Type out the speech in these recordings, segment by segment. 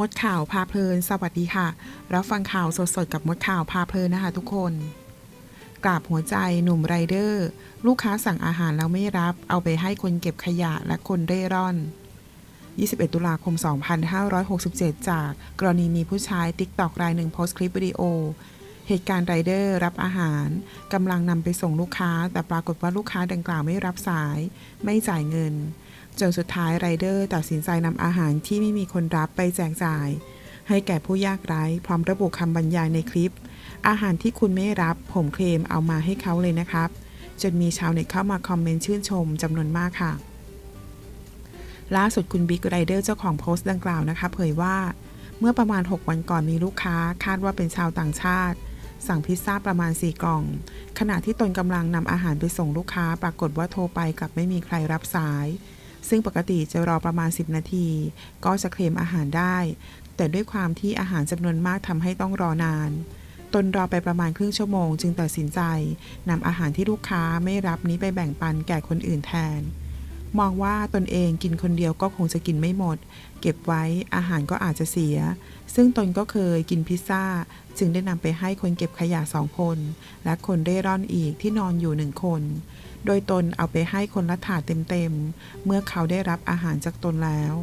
มดข่าวพาเพลิน สวัสดีค่ะ รับฟังข่าวสดๆ กับมดข่าวพาเพลินนะคะทุกคน กราบหัวใจหนุ่มไรเดอร์ ลูกค้าสั่งอาหารแล้วไม่รับ เอาไปให้คนเก็บขยะและคนเร่ร่อน 21 ตุลาคม 2567 จากกรณีมีผู้ใช้ติ๊กตอกรายหนึ่งโพสต์คลิปวิดีโอ เหตุการณ์ไรเดอร์รับอาหารกำลังนำไปส่งลูกค้า แต่ปรากฏว่าลูกค้าดังกล่าวไม่รับสาย ไม่จ่ายเงิน จนสุดท้ายไรเดอร์ตัดสินใจนำอาหารที่ไม่มีคนรับไปแจกจ่าย ให้แก่ผู้ยากไร้พร้อมระบุคำบรรยายในคลิป อาหารที่คุณไม่รับผมเคลมเอามาให้เขาเลยนะครับ จนมีชาวเน็ตเข้ามาคอมเมนต์ชื่นชมจำนวนมากค่ะ ล่าสุดคุณบิ๊กไรเดอร์เจ้าของโพสต์ดังกล่าวนะคะเผยว่า เมื่อประมาณ 6 วันก่อนมีลูกค้าคาดว่าเป็นชาวต่างชาติสั่งพิซซ่าประมาณ 4 กล่อง ขณะที่ตนกำลังนำอาหารไปส่งลูกค้า ปรากฏว่าโทรไปกลับไม่มีใครรับสาย ซึ่งปกติจะรอประมาณ 10 นาที ก็จะเคลมอาหารได้ แต่ด้วยความที่อาหารจำนวนมากทำให้ต้องรอนาน ตนรอไปประมาณครึ่งชั่วโมง จึงตัดสินใจนำอาหารที่ลูกค้าไม่รับนี้ไปแบ่งปันแก่คนอื่นแทน มองว่าตนเองกินคนเดียวก็คงจะกินไม่หมด เก็บไว้อาหารก็อาจจะเสีย ซึ่งตนก็เคยกินพิซซ่า จึงได้นำไปให้คนเก็บขยะสองคน และคนเร่ร่อนอีกที่นอนอยู่หนึ่งคน โดยตนเอาไปให้คนละถาดเต็มๆเมื่อเขาได้รับอาหารจากตนแล้ว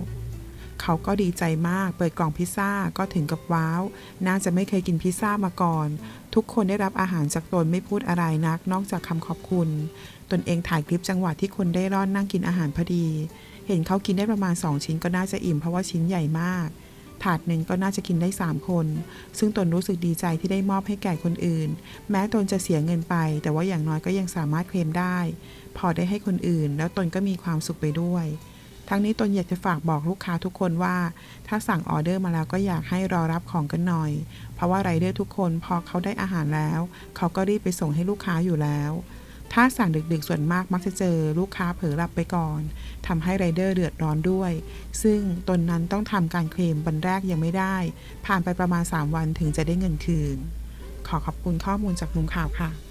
เขาก็ดีใจมาก เปิดกล่องพิซซ่าก็ถึงกับว้าว น่าจะไม่เคยกินพิซซ่ามาก่อน ทุกคนได้รับอาหารจากตนไม่พูดอะไรนัก นอกจากคำขอบคุณ ตนเองถ่ายคลิปจังหวะที่คนได้ร่อนนั่งกินอาหารพอดี เห็นเขากินได้ประมาณ 2 ชิ้นก็น่าจะอิ่มเพราะว่าชิ้นใหญ่มาก ถาดหนึ่งก็น่าจะกินได้ 3 คน ซึ่งตนรู้สึกดีใจที่ได้มอบให้แก่คนอื่น แม้ตนจะเสียเงินไป แต่ว่าอย่างน้อยก็ยังสามารถเคลมได้ พอได้ให้คนอื่น แล้วตนก็มีความสุขไปด้วย ทั้งนี้ตนอยากจะฝากบอกลูกค้าทุกคนว่า ถ้าสั่งออเดอร์มาแล้วก็อยากให้รอรับของกันหน่อย เพราะว่าไรเดอร์ทุกคนพอเขาได้อาหารแล้ว เขาก็รีบไปส่งให้ลูกค้าอยู่แล้ว ถ้าสั่งดึกๆส่วนมากมักจะเจอลูกค้าเผลอหลับไปก่อนทำให้ไรเดอร์เดือดร้อนด้วย ซึ่งตนนั้นต้องทำการเคลมวันแรกยังไม่ได้ ผ่านไปประมาณ 3 วันถึงจะได้เงินคืน ขอขอบคุณข้อมูลจากมุมข่าวค่ะ